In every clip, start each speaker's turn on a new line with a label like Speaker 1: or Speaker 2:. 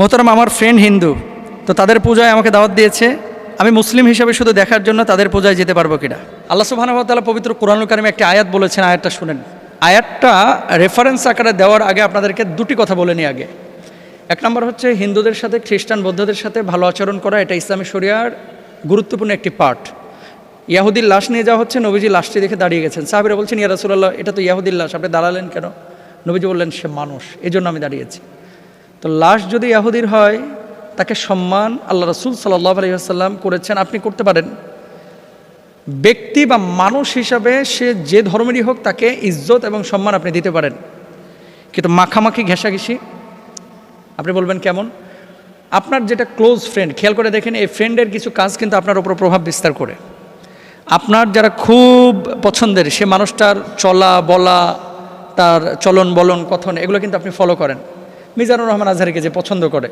Speaker 1: মোহতারাম আমার ফ্রেন্ড হিন্দু, তো তাদের পূজায় আমাকে দাওয়াত দিয়েছে। আমি মুসলিম হিসাবে শুধু দেখার জন্য তাদের পূজায় যেতে পারব কিনা। আল্লাহ তাআলা পবিত্র কোরআনুল কারিমে একটি আয়াত বলেছেন, আয়াতটা শুনেন। আয়াতটা রেফারেন্স আকারে দেওয়ার আগে আপনাদেরকে দুটি কথা বলে নিই আগে। এক নম্বর হচ্ছে, হিন্দুদের সাথে, খ্রিস্টান বৌদ্ধদের সাথে ভালো আচরণ করা, এটা ইসলামী শরিয়ার গুরুত্বপূর্ণ একটি পার্ট ইয়াহুদির লাশ নিয়ে যাওয়া হচ্ছে, নবীজি লাশটি দেখে দাঁড়িয়ে গেছেন। সাহাবিরা বলছেন, ইয়া রাসূলুল্লাহ, এটা তো ইয়াহুদির লাশ, আপনি দাঁড়ালেন কেন? নবীজি বললেন, সে মানুষ। এই জন্য আমি দাঁড়িয়েছি। তো লাশ যদি ইয়াহুদির হয়, তাকে সম্মান আল্লাহ রসুল সাল্লাহ আলহিহাসাল্লাম করেছেন, আপনি করতে পারেন। ব্যক্তি বা মানুষ হিসাবে সে যে ধর্মেরই হোক, তাকে ইজ্জত এবং সম্মান আপনি দিতে পারেন। কিন্তু মাখামাখি, ঘেঁষাঘেঁষি, আপনি বলবেন কেমন? আপনার যেটা ক্লোজ ফ্রেন্ড খেয়াল করে দেখেন, এই ফ্রেন্ডের কিছু কাজ কিন্তু আপনার উপর প্রভাব বিস্তার করে। আপনার যারা খুব পছন্দের, সে মানুষটার চলা, বলা, তার চলন বলন কথন, এগুলো কিন্তু আপনি ফলো করেন। মিজানুর রহমান আজহারিকে যে পছন্দ করে,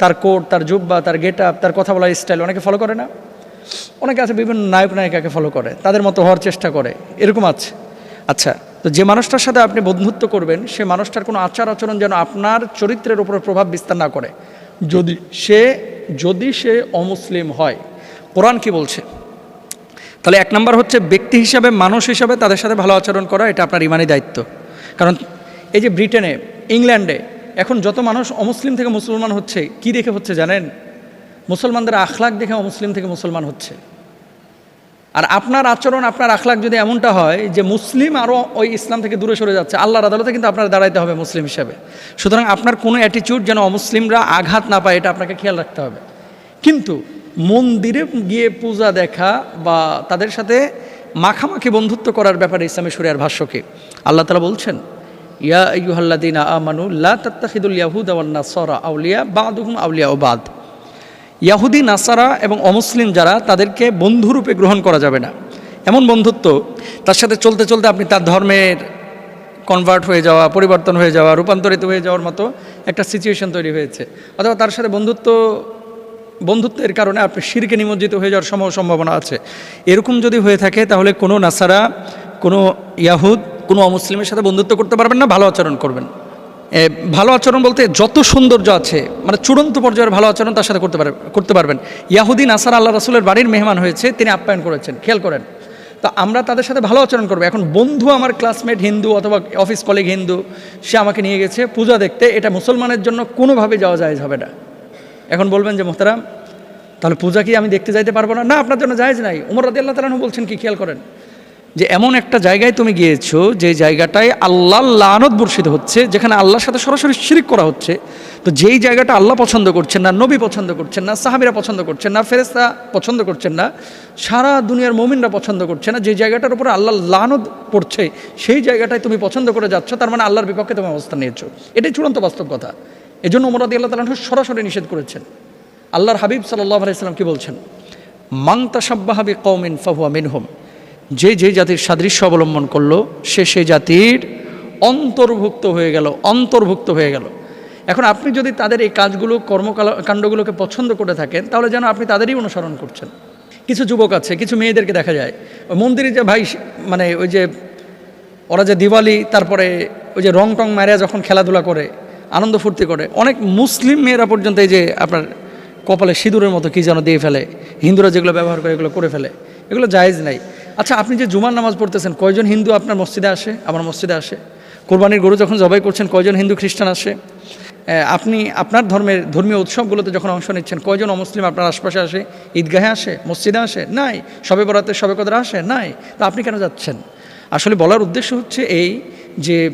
Speaker 1: তার কোট তার জুব্বা, তার গেট আপ তার কথা বলার স্টাইল অনেকে ফলো করে না। অনেকে আছে বিভিন্ন নায়ক, নায়িকাকে ফলো করে, তাদের মতো হওয়ার চেষ্টা করে, এরকম আছে। আচ্ছা তো যে মানুষটার সাথে আপনি বন্ধুত্ব করবেন, সে মানুষটার কোনো আচার আচরণ যেন আপনার চরিত্রের উপর প্রভাব বিস্তার না করে। যদি সে যদি সে অমুসলিম হয়, কোরআন কি বলছে? তাহলে এক নম্বর হচ্ছে ব্যক্তি হিসাবে, মানুষ হিসাবে তাদের সাথে ভালো আচরণ করা, এটা আপনার ইমানি দায়িত্ব। কারণ এই যে ব্রিটেনে, ইংল্যান্ডে এখন যত মানুষ অমুসলিম থেকে মুসলমান হচ্ছে, কি দেখে হচ্ছে জানেন? মুসলমানদের আখলাক দেখে অমুসলিম থেকে মুসলমান হচ্ছে। আর আপনার আচরণ, আপনার আখলাক যদি এমনটা হয় যে মুসলিম আরও ওই ইসলাম থেকে দূরে সরে যাচ্ছে, আল্লাহর আদালতে কিন্তু আপনার দাঁড়াইতে হবে মুসলিম হিসাবে। সুতরাং আপনার কোনো অ্যাটিটিউড যেন অমুসলিমরা আঘাত না পায়, এটা আপনাকে খেয়াল রাখতে হবে। কিন্তু মন্দিরে গিয়ে পূজা দেখা বা তাদের সাথে মাখামাখি বন্ধুত্ব করার ব্যাপারে ইসলামী সুরিয়ার ভাষ্যকে আল্লাহ তালা বলছেন ইয়া ইউহাল্লাদিনা আমানু লা তাত্তাখিদুল ইয়াহুদ আউলিয়া বাদুহুম আউলিয়া ও ইয়াহুদি, নাসারা এবং অমুসলিম যারা, তাদেরকে বন্ধুরূপে গ্রহণ করা যাবে না। এমন বন্ধুত্ব, তার সাথে চলতে চলতে আপনি তার ধর্মের কনভার্ট হয়ে যাওয়া, পরিবর্তন হয়ে যাওয়া, রূপান্তরিত হয়ে যাওয়ার মতো একটা সিচুয়েশন তৈরি হয়েছে। অথবা তার সাথে বন্ধুত্ব, বন্ধুত্বের কারণে আপনি শিরকে নিমজ্জিত হয়ে যাওয়ার সম্ভব সম্ভাবনা আছে। এরকম যদি হয়ে থাকে, তাহলে কোনো নাসারা, কোনো ইয়াহুদ কোনো অমুসলিমের সাথে বন্ধুত্ব করতে পারবেন না, ভালো আচরণ করবেন। ভালো আচরণ বলতে যত সৌন্দর্য আছে মানে চূড়ান্ত পর্যায়ের ভালো আচরণ তার সাথে করতে পারে, করতে পারবেন। ইয়াহুদি আসার আল্লাহ রাসুলের বাড়ির মেহমান হয়েছে, তিনি আপ্যায়ন করেছেন, খেয়াল করেন। তো আমরা তাদের সাথে ভালো আচরণ করব। এখন বন্ধু আমার ক্লাসমেট হিন্দু অথবা অফিস কলিগ হিন্দু, সে আমাকে নিয়ে গেছে পূজা দেখতে, এটা মুসলমানের জন্য কোনোভাবে যাওয়া যায় হবে না। এখন বলবেন যে, মোহতারাম, তাহলে পূজা কি আমি দেখতে যাইতে পারব না? না, আপনার জন্য জায়েজ নাই। উমর রাদি আল্লাহ তালাহু বলছেন কি? খেয়াল করেন। যে এমন একটা জায়গায় তুমি গিয়েছো যে জায়গাটায় আল্লাহ লানত বর্ষিত হচ্ছে, যেখানে আল্লাহর সাথে সরাসরি শিরিক করা হচ্ছে। তো যেই জায়গাটা আল্লাহ পছন্দ করছেন না, নবী পছন্দ করছেন না, সাহাবিরা পছন্দ করছেন না ফেরেস্তা পছন্দ করছেন না, সারা দুনিয়ার মোমিনরা পছন্দ করছে না, যে জায়গাটার উপরে আল্লাহ লানত পড়ছে, সেই জায়গাটায় তুমি পছন্দ করে যাচ্ছ, তার মানে আল্লাহর বিপক্ষে তুমি অবস্থান নিয়েছো। এটাই চূড়ান্ত বাস্তব কথা। জন্য উমরাদি আল্লাহ তালাহ সরাসরি নিষেধ করেছেন। আল্লাহর হাবিব সাল্লাহ আলাইসাল্লাম কি বলছেন? মাং তাসাব্বাহাবি কৌমিন ফাহুয়া মিনহুম। যে যে জাতির সাদৃশ্য অবলম্বন করল, সে সেই জাতির অন্তর্ভুক্ত হয়ে গেল, অন্তর্ভুক্ত হয়ে গেল। এখন আপনি যদি তাদের এই কাজগুলো কর্মকাণ্ডগুলোকে পছন্দ করে থাকেন, তাহলে যেন আপনি তাদেরই অনুসরণ করছেন। কিছু যুবক আছে, কিছু মেয়েদেরকে দেখা যায়। ওই মন্দিরে যে ভাই মানে ওই যে, ওরা যে দিওয়ালি, তারপরে ওই যে রং টং মারিয়া যখন খেলাধুলা করে, আনন্দ ফুর্তি করে, অনেক মুসলিম মেয়েরা পর্যন্ত এই যে আপনার কপালে সিঁদুরের মতো কী যেন দিয়ে ফেলে, হিন্দুরা যেগুলো ব্যবহার করে এগুলো করে ফেলে, এগুলো জায়েজ নাই। আচ্ছা আপনি যে জুমার নামাজ পড়তেছেন, কয়জন হিন্দু আপনার মসজিদে আসে? আমার মসজিদে আসে। কোরবানির গরু যখন জবাই করছেন, কয়জন হিন্দু খ্রিস্টান আসে? আপনি, আপনার ধর্মের ধর্মীয় উৎসবগুলোতে যখন অংশ নিচ্ছেন, কয়জন অমুসলিম আপনার আশপাশে আসে? ঈদগাহে আসে? মসজিদে আসে? নাই। সবে বরাতে সবে কদরা আসে? নাই। তা আপনি কেন যাচ্ছেন? আসলে বলার উদ্দেশ্য হচ্ছে এই যে,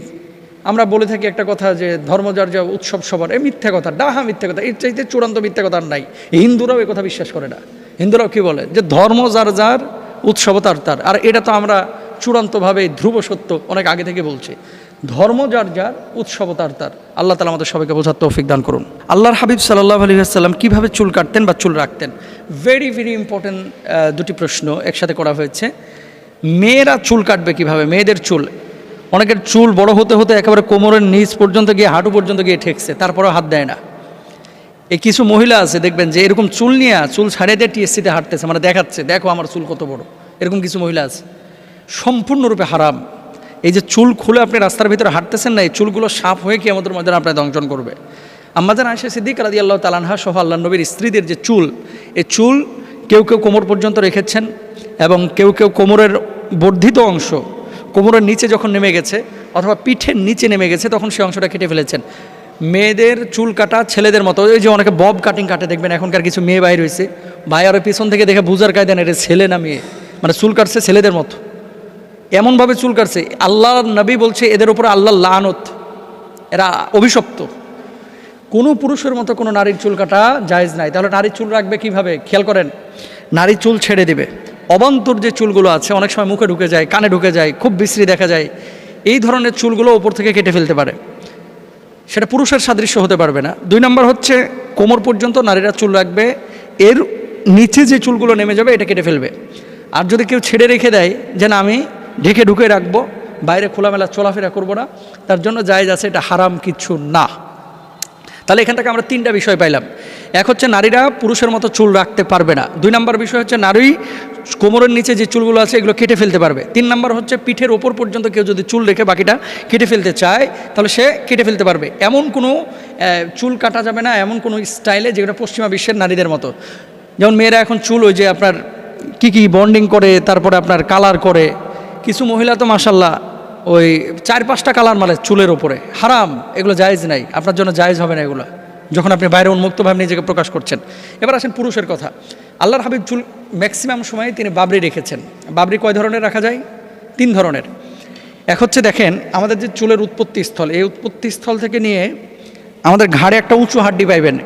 Speaker 1: আমরা বলে থাকি একটা কথা যে, ধর্ম যার যা উৎসব সবার এই মিথ্যা কথা, ডাহা মিথ্যা কথা, এর চাইতে চূড়ান্ত মিথ্যা কথা আর নাই। হিন্দুরাও কথা বিশ্বাস করে না। হিন্দুরাও কি বলে? যে ধর্ম যার যার উৎসব তার আর এটা তো আমরা চূড়ান্তভাবে ধ্রুব সত্য অনেক আগে থেকে বলছি। ধর্ম যার যার উৎসবতার তার আল্লাহ তালা আমাদের সবাইকে বোঝার তৌফিক দান করুন। আল্লাহর হাবিব সাল্লাহ আলী আসাল্লাম কীভাবে চুল কাটতেন বা চুল রাখতেন? ভেরি ভেরি ইম্পর্টেন্ট দুটি প্রশ্ন একসাথে করা হয়েছে। মেয়েরা চুল কাটবে কীভাবে? মেয়েদের চুল। অনেকের চুল বড় হতে হতে একেবারে কোমরের নিচ পর্যন্ত গিয়ে, হাঁটু পর্যন্ত গিয়ে ঠেকছে, তারপরেও হাত দেয় না। এই কিছু মহিলা আছে, দেখবেন যে এরকম চুল নিয়ে, চুল ছাড়িয়ে দিয়ে টিএসসিতে হাঁটতেছে মানে দেখাচ্ছে, দেখো আমার চুল কত বড়। এরকম কিছু মহিলা আছে। সম্পূর্ণরূপে হারাম। এই যে চুল খুলে আপনি রাস্তার ভিতরে হাঁটতেছেন না, এই চুলগুলো সাপ হয়ে কি আমাদের মধ্যে আপনার দংশন করবে? আম্মাজান আয়সা সিদ্দিক রাদি আল্লাহ তালানহা সহ আল্লাহ নবীর স্ত্রীদের যে চুল, এই চুল কেউ কেউ কোমর পর্যন্ত রেখেছেন এবং কেউ কেউ কোমরের বর্ধিত অংশ, কোমরের নিচে যখন নেমে গেছে অথবা পিঠের নিচে নেমে গেছে, তখন সেই অংশটা কেটে ফেলেছেন। মেয়েদের চুল কাটা ছেলেদের মতো। ওই যে অনেকে বব কাটিং কাটে, দেখবেন এখনকার কিছু মেয়ে বাইর হয়েছে ভাই আরও পিছন থেকে দেখে বুঝার কায়দেন এটা ছেলে না মেয়ে। মানে চুল কাটছে ছেলেদের মতো। এমনভাবে চুল কাটছে আল্লাহ নবী বলছে এদের উপরে আল্লাহ লানত। এরা অভিশপ্ত। কোনো পুরুষের মতো কোনো নারীর চুল কাটা জায়েজ নাই। তাহলে নারীর চুল রাখবে কীভাবে? খেয়াল করেন নারীর চুল ছেড়ে দেবে। অবান্তর যে চুলগুলো আছে, অনেক সময় মুখে ঢুকে যায়, কানে ঢুকে যায়, খুব বিশ্রী দেখা যায়। এই ধরনের চুলগুলো ওপর থেকে কেটে ফেলতে পারে। সেটা পুরুষের সাদৃশ্য হতে পারবে না। দুই নম্বর হচ্ছে, কোমর পর্যন্ত নারীরা চুল রাখবে, এর নিচে যে চুলগুলো নেমে যাবে, এটা কেটে ফেলবে। আর যদি কেউ ছেড়ে রেখে দেয় যে না, আমি ঢেকে ঢুকে রাখব, বাইরে খোলামেলা চলাফেরা করব না, তার জন্য যায় আছে, এটা হারাম কিছু না। তাহলে এখান থেকে আমরা তিনটা বিষয় পাইলাম। এক হচ্ছে নারীরা পুরুষের মতো চুল রাখতে পারবে না। দুই নম্বর বিষয় হচ্ছে নারী কোমরের নিচে যে চুলগুলো আছে এগুলো কেটে ফেলতে পারবে। তিন নম্বর হচ্ছে পিঠের ওপর পর্যন্ত কেউ যদি চুল রেখে বাকিটা কেটে ফেলতে চায়, তাহলে সে কেটে ফেলতে পারবে। এমন কোনো চুল কাটা যাবে না, এমন কোনো স্টাইলে যেগুলো পশ্চিমা বিশ্বের নারীদের মতো। যেমন মেয়েরা এখন চুল ওই যে আপনার কি কি বন্ডিং করে, তারপরে আপনার কালার করে। কিছু মহিলা তো মাসাল্লাহ ওই চার পাঁচটা কালার মালে চুলের ওপরে হারাম, এগুলো জায়েজ নাই। আপনার জন্য জায়েজ হবে না এগুলো। যখন আপনি বাইরে উন্মুক্তভাবে নিজেকে প্রকাশ করছেন। এবার আসেন পুরুষের কথা। আল্লাহর হাবিব চুল ম্যাক্সিমাম সময় তিনি বাবরি রেখেছেন। বাবরি কয় ধরনের রাখা যায়? তিন ধরনের। এক হচ্ছে দেখেন, আমাদের যে চুলের উৎপত্তি স্থল এই উৎপত্তি স্থল থেকে নিয়ে আমাদের ঘাড়ে একটা উঁচু হাড্ডি পাইবেন।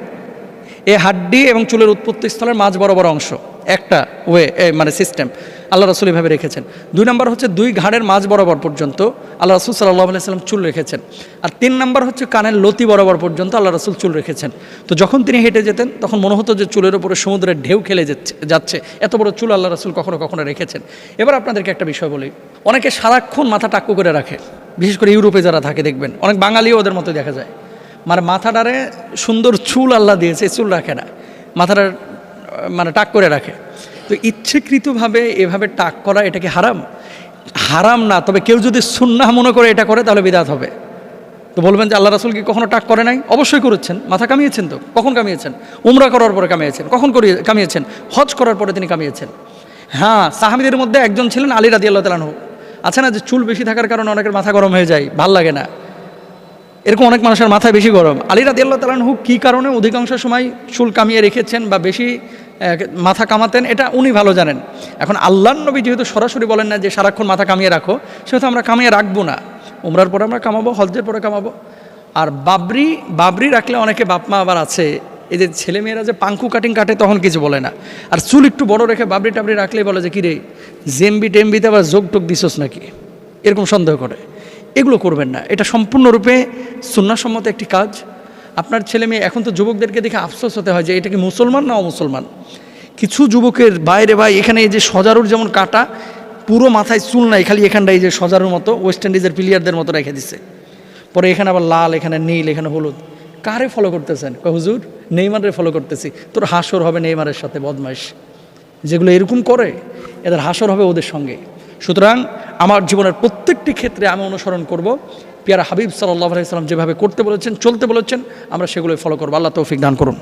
Speaker 1: এই হাড্ডি এবং চুলের উৎপত্তি স্থলের মাঝ বরাবর অংশ। একটা ওয়ে মানে সিস্টেম আল্লাহ রসুল এভাবে রেখেছেন। দুই নম্বর হচ্ছে দুই ঘাড়ের মাঝ বরাবর পর্যন্ত আল্লাহ রসুল সাল্লাহ আলাইসাল্লাম চুল রেখেছেন। আর তিন নম্বর হচ্ছে কানের লতি বরাবর পর্যন্ত আল্লাহ রসুল চুল রেখেছেন। তো যখন তিনি হেঁটে যেতেন, তখন মনে হতো যে চুলের ওপরে সমুদ্রের ঢেউ খেলে যাচ্ছে এত বড় চুল আল্লাহ রসুল কখনো কখনো রেখেছেন। এবার আপনাদেরকে একটা বিষয় বলি। অনেকে সারাক্ষণ মাথা টাক্কু করে রাখে। বিশেষ করে ইউরোপে যারা থাকে, দেখবেন। অনেক বাঙালিও ওদের মতো দেখা যায়। মানে মাথাটারে সুন্দর চুল আল্লাহ দিয়েছে চুল রাখে না। মাথাটা মানে টাক করে রাখে। তো ইচ্ছেকৃতভাবে এভাবে টাক করা এটা কি হারাম। হারাম না, তবে কেউ যদি সুন্নাহ মনে করে এটা করে, তাহলে বিদাত হবে। তো বলবেন যে আল্লাহ রাসুল কি কখনো টাক করে নাই? অবশ্যই করেছেন। মাথা কামিয়েছেন তো? কখন কামিয়েছেন? উমরা করার পরে কামিয়েছেন। কখন করিয়ে কামিয়েছেন? হজ করার পরে তিনি কামিয়েছেন। হ্যাঁ সাহাবিদের মধ্যে একজন ছিলেন আলী রাদি আল্লাহ তালানহু আছে না যে চুল বেশি থাকার কারণে অনেকের মাথা গরম হয়ে যায়, ভালো লাগে না। এরকম অনেক মানুষের মাথায় বেশি গরম। আলী রাদি আল্লাহ তালানহু কী কারণে অধিকাংশ সময় চুল কামিয়ে রেখেছেন বা বেশি মাথা কামাতেন, এটা উনি ভালো জানেন। এখন আল্লাহ নবী যেহেতু সরাসরি বলেন না যে সারাক্ষণ মাথা কামিয়ে রাখো, সেহেতু আমরা কামিয়ে রাখব না। উমরার পরে আমরা কামাবো হজের পরে কামাবো। আর বাবরি বাবরি রাখলে অনেকে বাপমা আবার আছে। এই যে ছেলেমেয়েরা যে পাঙ্কু কাটিং কাটে তখন কিছু বলে না। আর চুল একটু বড় রেখে বাবরি টাবরি রাখলেই বলে যে, কিরে, জেমবি টেমবিতে আবার যোগ টোক দিছস নাকি? এরকম সন্দেহ করে। এগুলো করবেন না। এটা সম্পূর্ণরূপে সুন্নাসম্মত একটি কাজ। আপনার ছেলে মেয়ে, এখন তো যুবকদেরকে দেখে আফসোস হতে হয় যে এটা কি মুসলমান না অমুসলমান? কিছু যুবকের বাইরে ভাই, এখানে এই যে সজারুর যেমন কাটা, পুরো মাথায় চুল নাই, খালি এখানটা এই যে সজারুর মতো ওয়েস্ট ইন্ডিজের প্লেয়ারদের মতো রেখে দিচ্ছে পরে এখানে আবার লাল, এখানে নীল, এখানে হলুদ। কারে ফলো করতেছেন? হুজুর নেইমারে ফলো করতেছি। তোর হাসর হবে নেইমারের সাথে, বদমাইশ। যেগুলো এরকম করে, এদের হাসর হবে ওদের সঙ্গে। সুতরাং আমার জীবনের প্রত্যেকটি ক্ষেত্রে আমি অনুসরণ করব। পিয়ারা হাবিব সাল্লাহ আলাইসাল্লাম যেভাবে করতে বলেছেন, চলতে বলেছেন, আমরা সেগুলোই ফলো করব। আল্লাহ তৌফিক দান করুন।